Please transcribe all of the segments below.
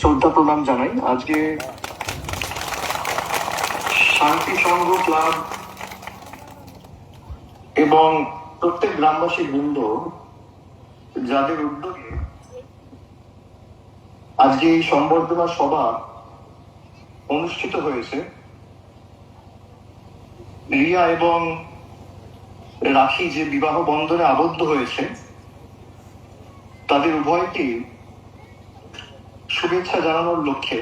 শ্রদ্ধা প্রণাম জানাই। আজকে শান্তি সংঘ ক্লাব এবং প্রত্যেক গ্রামবাসী বৃন্দ যাদের উদ্যোগে আজকে এই সম্বর্ধনা সভা অনুষ্ঠিত হয়েছে। রিয়া এবং রাখি যে বিবাহ বন্ধনে আবদ্ধ হয়েছে, তাদের উভয়কে শুভেচ্ছা জানানোর লক্ষ্যে।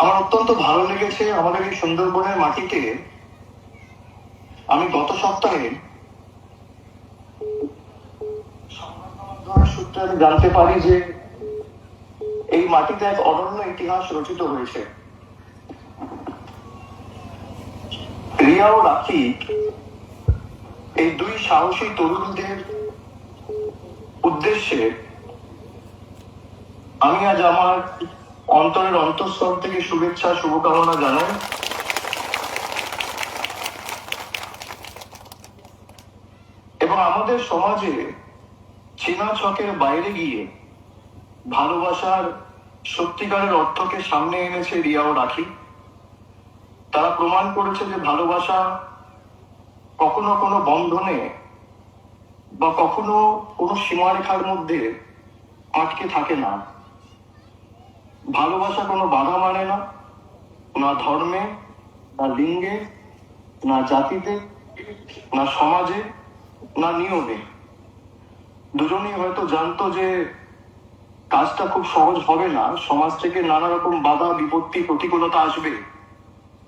আমার অত্যন্ত ভালো লেগেছে আমাদের এই সুন্দরবনের মাটিতে। আমি গত সপ্তাহে সূত্রে জানতে পারি যে এই মাটিতে এক অনন্য ইতিহাস রচিত হয়েছে। রিয়া ও রাখি এই দুই সাহসী তরুণদের উদ্দেশ্যে আমি আজ আমার অন্তরের অন্তঃস্থল থেকে শুভেচ্ছা, শুভকামনা জানাই। এবং আমাদের সমাজে চেনা ছকের বাইরে গিয়ে ভালোবাসার সত্যিকারের অর্থকে সামনে এনেছে রিয়া ও রাখি। তারা প্রমাণ করেছে যে ভালোবাসা কখনো কোনো বন্ধনে বা কখনো কোনো সীমারেখার মধ্যে আটকে থাকে না। ভালোবাসা কোনো বাধা মানে না। না ধর্মে, না লিঙ্গে, না জাতিতে, না সমাজে, না নিয়মে। দুজনেই হয়তো জানতো যে কাজটা খুব সহজ হবে না। সমাজ থেকে নানা রকম বাধা, বিপত্তি, প্রতিকূলতা আসবে।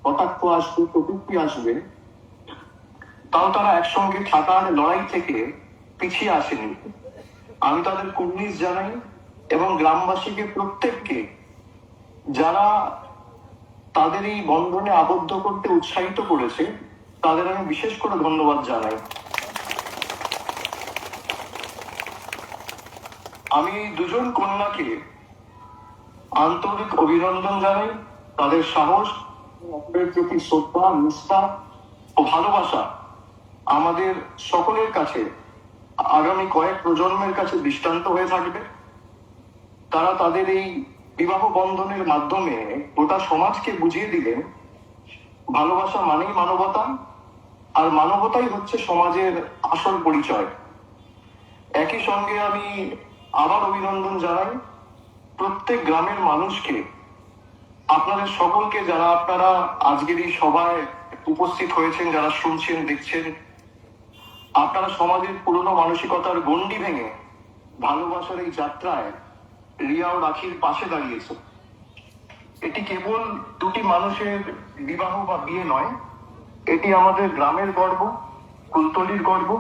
কটাক্ষ আসবে প্রযুক্তি আসবে। তাও তারা একসঙ্গে থাকার লড়াই থেকে পিছিয়ে আসেনি। আমি তাদের কুর্নিশ জানাই এবং গ্রামবাসীকে প্রত্যেককে যারা তাদের এই বন্ধনে আবদ্ধ করতে উৎসাহিত করেছে, তাদের আমি বিশেষ করে ধন্যবাদ জানাই। আমি দুজন কন্যাকে আন্তরিক অভিনন্দন জানাই। তাদের সাহস প্রতি শ্রদ্ধা, নিষ্ঠা ও ভালোবাসা আমাদের সকলের কাছে আগামী কয়েক প্রজন্মের কাছে দৃষ্টান্ত হয়ে থাকবে। তারা তাদের এই বিবাহ বন্ধনের মাধ্যমে গোটা সমাজকে বুঝিয়ে দিলেন, ভালোবাসা মানেই মানবতা, আর মানবতাই হচ্ছে সমাজের আসল পরিচয়। একই সঙ্গে আমি আবার অভিনন্দন জানাই প্রত্যেক গ্রামের মানুষকে, আপনাদের সকলকে যারা আপনারা আজকের এই সভায় উপস্থিত হয়েছেন, যারা শুনছেন, দেখছেন, আপনারা সমাজের পুরনো মানসিকতার গণ্ডি ভেঙে ভালোবাসার এই যাত্রায় রিয়া ও রাখির পাশে দাঁড়িয়েছে। এটি কেবল দুটি মানুষের বিবাহ বা বিয়ে নয়, এটি আমাদের গ্রামের গর্ব, কুলতলির গর্ব,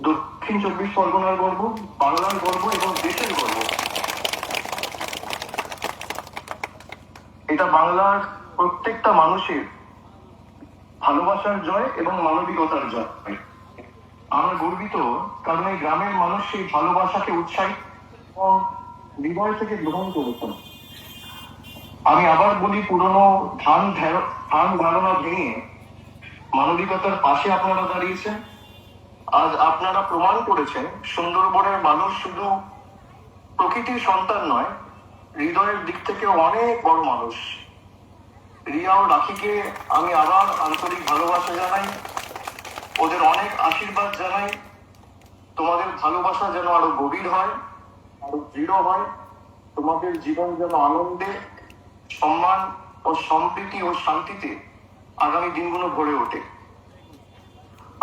দক্ষিণ চব্বিশ পরগনার গর্ব, বাংলার গর্ব এবং দেশের গর্ব। এটা বাংলার প্রত্যেকটা মানুষের ভালোবাসার জয় এবং মানবিকতার জয়। আমরা গর্বিত কারণ এই গ্রামের মানুষ সেই ভালোবাসাকে উৎসাহিত হৃদয় থেকে গ্রহণ করেছেন আমি আবার বলি, পুরনো ধান ধান ধারণা ভেঙে মানবিকতার পাশে আপনারা দাঁড়িয়েছেন। আজ আপনারা প্রমাণ করেছেন, সুন্দরবনের মানুষ শুধু প্রকৃতির সন্তান নয়, হৃদয়ের দিক থেকে অনেক বড় মানুষ। রিয়া ও রাখিকে আমি আবার আন্তরিক ভালোবাসা জানাই, ওদের অনেক আশীর্বাদ জানাই। তোমাদের ভালোবাসা যেন আরও গভীর হয়। দৃঢ় হয়। তোমাদের জীবন যেন আনন্দে, সম্মান ও সম্প্রীতি ও শান্তিতে আগামী দিনগুলো ভরে ওঠে।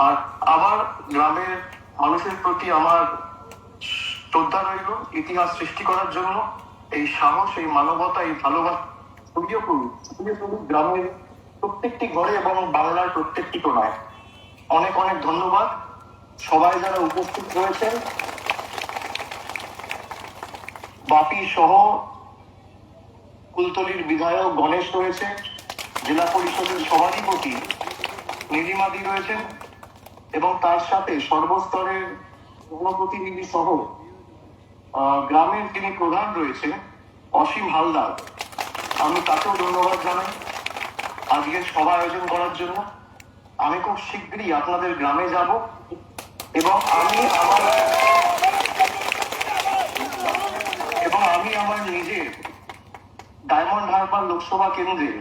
আর আমার গ্রামের মানুষের প্রতি আমার শ্রদ্ধা রইল, ইতিহাস সৃষ্টি করার জন্য। এই সাহস, এই মানবতা, এই ভালোবাসা ছড়িয়ে পড়ুক গ্রামের প্রত্যেকটি ঘরে এবং বাংলার প্রত্যেকটি কোনায়। অনেক অনেক ধন্যবাদ। সবাই যারা উপস্থিত রয়েছেন বাপি সহ কুলতলির বিধায়ক গণেশ রয়েছে জেলা পরিষদের সভাধিপতি নীলিমাদি রয়েছেন এবং তার সাথে সর্বস্তরের জনপ্রতিনিধি সহ গ্রামের যিনি প্রধান রয়েছে অসীম হালদার। আমি তাকেও ধন্যবাদ জানাই। আজকের সভা আয়োজন করার জন্য। আমি খুব শীঘ্রই আপনাদের গ্রামে যাব এবং আমি আমার এবং আমি আমি আমার নিজের ডায়মন্ড হারবার লোকসভা কেন্দ্রে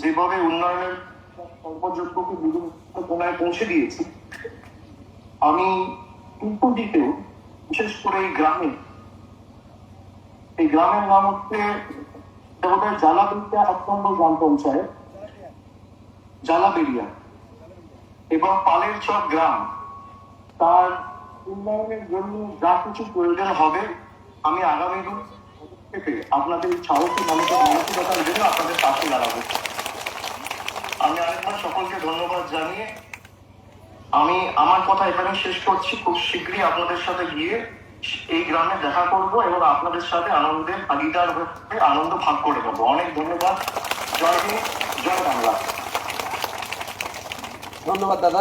যেভাবে উন্নয়নের কর্মযোগ্যকে বিভিন্ন কোনায় পৌঁছে দিয়েছি, আমি টুকুটিতেও বিশেষ করে এই গ্রামে, এই গ্রামের নাম হচ্ছে জালাবেরিয়া গ্রাম পঞ্চায়েত জালাবেরিয়া এবং পালের চক গ্রাম, তার উন্নয়নের জন্য যা কিছু প্রয়োজন হবে, আমি আগামী দিন পদক্ষেপে আপনাদের সাহসী মানুষের মানসিকতার জন্য আপনাদের পাশে দাঁড়াবো। আমি আরেকবার সকলকে ধন্যবাদ জানিয়ে আমি আমার কথা এখানে শেষ করছি। খুব শীঘ্রই আপনাদের সাথে গিয়ে এই গ্রামে দেখা করব এবং আপনাদের সাথে আনন্দের ভাগিদার হয়ে আনন্দ ভাগ করে নেব। অনেক ধন্যবাদ। জয় জয় বাংলা। ধন্যবাদ দাদা।